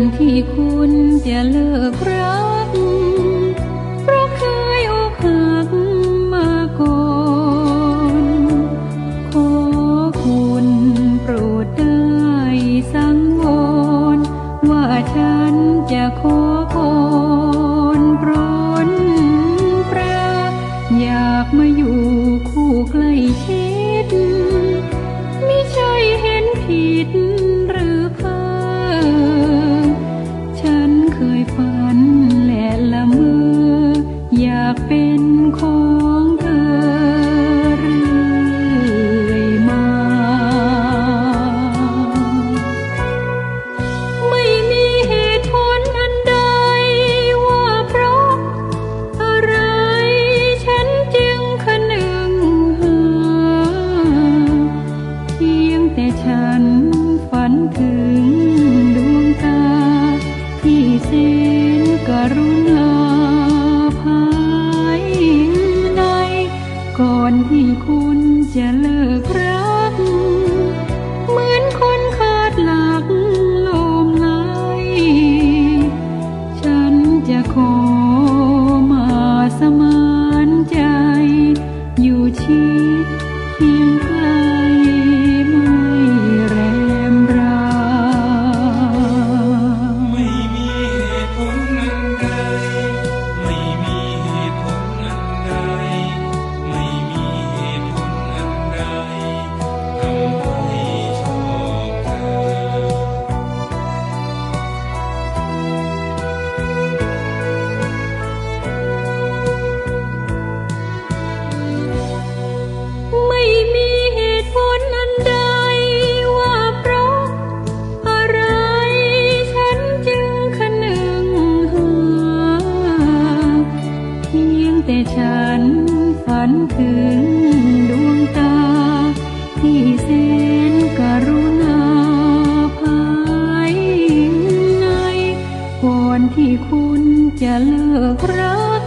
นที่คุณจะเลิกรัก เพราะเคยอกหักมาก่อน ขอคุณโปรดได้สังวรว่าฉันจะขอพรปรนปราอยากมาอยู่ ฝันและละเมออยากเป็นของเธอเรื่อยมา ไม่มีเหตุผลอันใดว่าเพราะอะไรฉันจึงคนึงหาเพียงแต่ฉันฝันถึง รุณาภายในก่อนที่คุณจะเลิกรัก เหมือนคนขาดหลักลมไหลฉันจะขอมาสมานใจ อยู่ชิด ฉันฝันถึงดวงตา ที่เส้นกรุณาภายในก่อนที่คุณจะเลิกรัก